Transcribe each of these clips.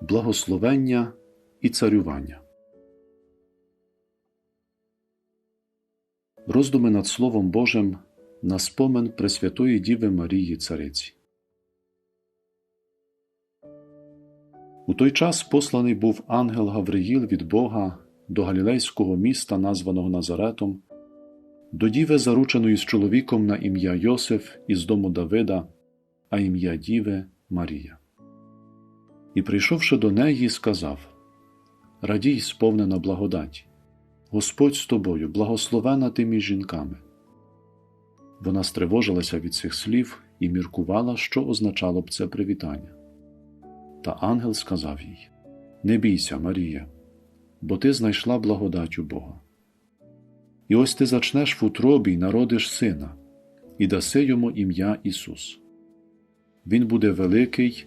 Благословення і царювання. Роздуми над Словом Божим на спомин Пресвятої Діви Марії Цариці. У той час посланий був ангел Гавриїл від Бога до галілейського міста, названого Назаретом, до діви, зарученої з чоловіком на ім'я Йосиф із дому Давида, а ім'я Діви Марія. І, прийшовши до неї, сказав Радій, сповнена благодаті, Господь з тобою, благословена ти між жінками. Вона стривожилася від цих слів і міркувала, що означало б це привітання. Та ангел сказав їй Не бійся, Марія, бо ти знайшла благодать у Бога. І ось ти зачнеш в утробі й народиш сина, і даси йому ім'я Ісус. Він буде великий,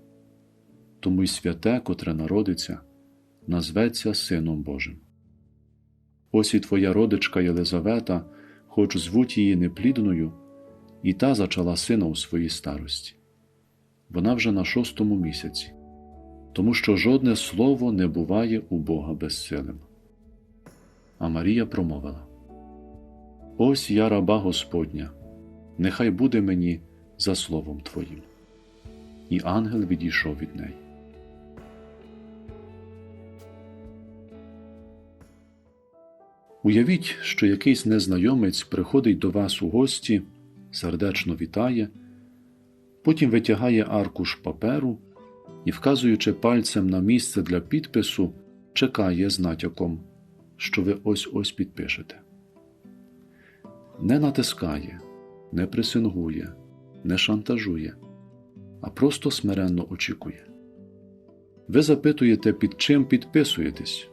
Тому й святе, котре народиться, назветься Сином Божим. Ось і твоя родичка Єлизавета, хоч звуть її неплідною, і та зачала сина у своїй старості. Вона вже на шостому місяці, тому що жодне слово не буває у Бога безсилим. А Марія промовила Ось я раба Господня, нехай буде мені за словом Твоїм. І ангел відійшов від неї. Уявіть, що якийсь незнайомець приходить до вас у гості, сердечно вітає, потім витягає аркуш паперу і, вказуючи пальцем на місце для підпису, чекає з натяком, що ви ось ось підпишете. Не натискає, не присингує, не шантажує, а просто смиренно очікує. Ви запитуєте, під чим підписуєтесь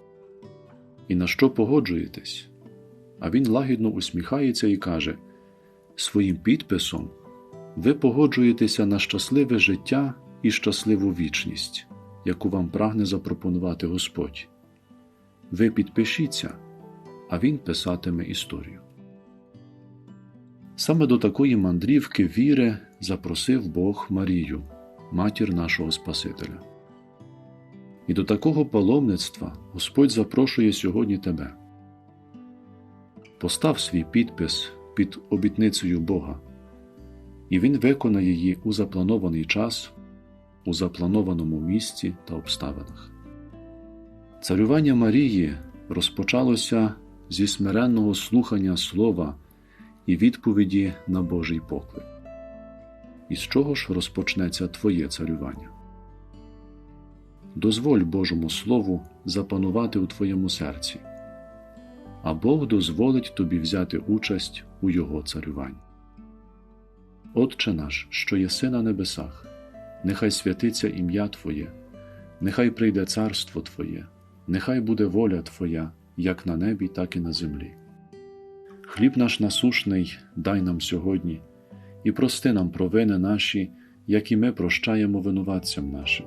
і на що погоджуєтесь, а він лагідно усміхається і каже: Своїм підписом ви погоджуєтеся на щасливе життя і щасливу вічність, яку вам прагне запропонувати Господь. Ви підпишіться, а Він писатиме історію. Саме до такої мандрівки віри запросив Бог Марію, матір нашого Спасителя. І до такого паломництва Господь запрошує сьогодні тебе. Постав свій підпис під обітницею Бога, і Він виконає її у запланований час, у запланованому місці та обставинах. Царювання Марії розпочалося зі смиренного слухання Слова і відповіді на Божий поклик. І з чого ж розпочнеться Твоє царювання? Дозволь Божому Слову запанувати у твоєму серці, а Бог дозволить тобі взяти участь у Його царюванні. Отче наш, що єси на небесах, нехай святиться ім'я Твоє, нехай прийде царство Твоє, нехай буде воля Твоя, як на небі, так і на землі. Хліб наш насушний дай нам сьогодні, і прости нам провини наші, як і ми прощаємо винуватцям нашим